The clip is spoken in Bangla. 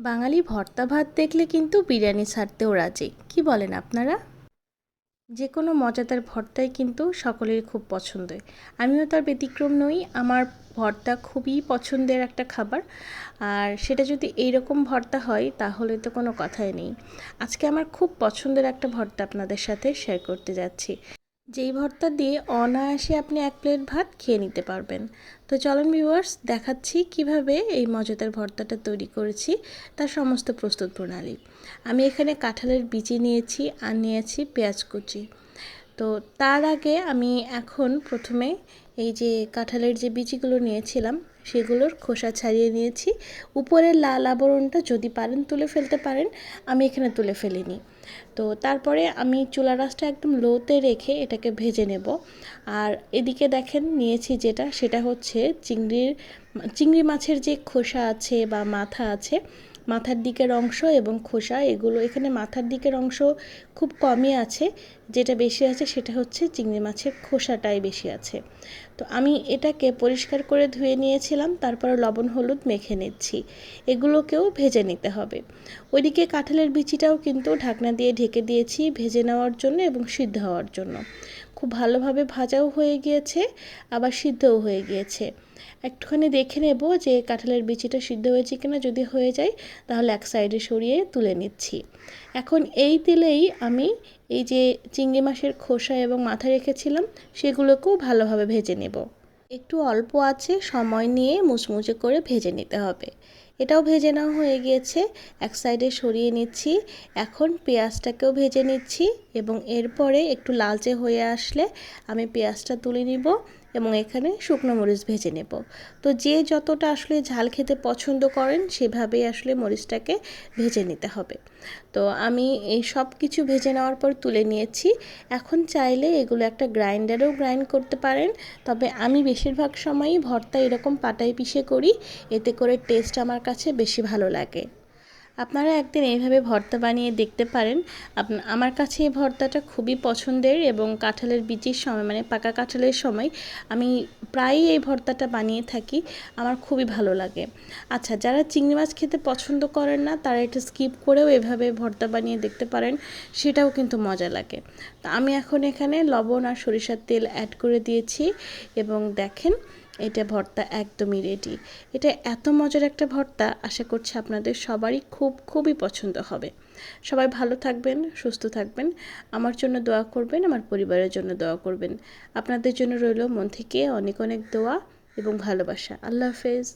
বাঙালি ভর্তা ভাত দেখলে কিন্তু বিরিয়ানি ছাড়তেও রাজি। কি বলেন আপনারা? যে কোনো মজাদার ভর্তাই কিন্তু সকলেরই খুব পছন্দের। আমিও তার ব্যতিক্রম নই, আমার ভর্তা খুবই পছন্দের একটা খাবার। আর সেটা যদি এইরকম ভর্তা হয়, তাহলে তো কোনো কথাই নেই। আজকে আমার খুব পছন্দের একটা ভর্তা আপনাদের সাথে শেয়ার করতে যাচ্ছি। যেই ভর্তা দিয়ে অনায়াসে আপনি এক প্লেট ভাত খেয়ে নিতে পারবেন। তো চলন ভিউয়ার্স দেখাচ্ছি কীভাবে এই মজাদার ভর্তাটা তৈরি করেছি, তার সমস্ত প্রস্তুত প্রণালী। আমি এখানে কাঁঠালের বিচি নিয়েছি আর নিয়েছি পেঁয়াজ কুচি। তো তার আগে আমি এখন প্রথমে এই যে কাঁঠালের যে বিচিগুলো নিয়েছিলাম, সেগুলোর খোসা ছাড়িয়ে নিয়েছি। উপরের লাল আবরণটা যদি পারেন তুলে ফেলতে পারেন, আমি এখানে তুলে ফেলিনি। তো তারপরে আমি চুলা রাসটা একদম লোতে রেখে এটাকে ভেজে নেব। আর এদিকে দেখেন নিয়েছি যেটা, সেটা হচ্ছে চিংড়ির, চিংড়ি মাছের যে খোসা আছে বা মাথা আছে মাথার দিকের অংশ এবং খোসা, এগুলো এখানে মাথার দিকের অংশ খুব কমই আছে। যেটা বেশি আছে সেটা হচ্ছে চিংড়ি মাছের খোসাটাই বেশি আছে। তো আমি এটাকে পরিষ্কার করে ধুয়ে নিয়েছিলাম, তারপর লবণ, হলুদ মেখে নিচ্ছি। এগুলোকেও ভেজে নিতে হবে। ওইদিকে কাঁঠালের বিচিটাও কিন্তু ঢাকনা দিয়ে ঢেকে দিয়েছি ভেজে নেওয়ার জন্য এবং সিদ্ধ হওয়ার জন্য। খুব ভালোভাবে ভাজাও হয়ে গিয়েছে, আবার সিদ্ধও হয়ে গিয়েছে। একটুখানি দেখে নেব যে কাঁঠালের বিচিটা সিদ্ধ হয়েছে কিনা, যদি হয়ে যায় তাহলে এক সাইডে সরিয়ে তুলে নিচ্ছি। এখন এই তেলেই আমি এই যে চিংড়ি মাছের খোসা এবং মাথা রেখেছিলাম, সেগুলোকেও ভালোভাবে ভেজে নেব। একটু অল্প আছে, সময় নিয়ে মুচমুচে করে ভেজে নিতে হবে। এটাও ভেজে নেওয়া হয়ে গিয়েছে। এক সাইডে সরিয়ে নিচ্ছি। এখন পেঁয়াজটাকেও ভেজে নিচ্ছি এবং এরপরে একটু লালচে হয়ে আসলে আমি পেঁয়াজটা তুলে নিব এবং এখানে শুকনো মরিচ ভেজে নেব। তো যে যতটা আসলে ঝাল খেতে পছন্দ করেন, সেভাবেই আসলে মরিচটাকে ভেজে নিতে হবে। তো আমি এই সব কিছু ভেজে নেওয়ার পর তুলে নিয়েছি। এখন চাইলে এগুলো একটা গ্রাইন্ডারেও গ্রাইন্ড করতে পারেন, তবে আমি বেশিরভাগ সময়ই ভর্তা এরকম পাটায় পিষে করি। এতে করে টেস্ট আমার কাছে বেশি ভালো লাগে। আপনারা একদিন এইভাবে ভর্তা বানিয়ে দেখতে পারেন। আমার কাছে এই ভর্তাটা খুবই পছন্দের এবং কাঁঠালের বিচির সময় মানে পাকা কাঁঠালের সময় আমি প্রায়ই এই ভর্তাটা বানিয়ে থাকি। আমার খুবই ভালো লাগে। আচ্ছা যারা চিংড়ি মাছ খেতে পছন্দ করেন না, তারা এটা স্কিপ করেও এভাবে ভর্তা বানিয়ে দেখতে পারেন। সেটাও কিন্তু মজা লাগে। তো আমি এখন এখানে লবণ আর সরিষার তেল অ্যাড করে দিয়েছি এবং দেখেন এটা ভর্তা একদমই রেডি এটা এত মজার একটা ভর্তা, আশা করছি আপনাদের সবারই খুব, খুবই পছন্দ হবে। সবাই ভালো থাকবেন, সুস্থ থাকবেন, আমার জন্য দোয়া করবেন, আমার পরিবারের জন্য দোয়া করবেন। আপনাদের জন্য রইল মন থেকে অনেক অনেক দোয়া এবং ভালোবাসা। আল্লাহ হাফেজ।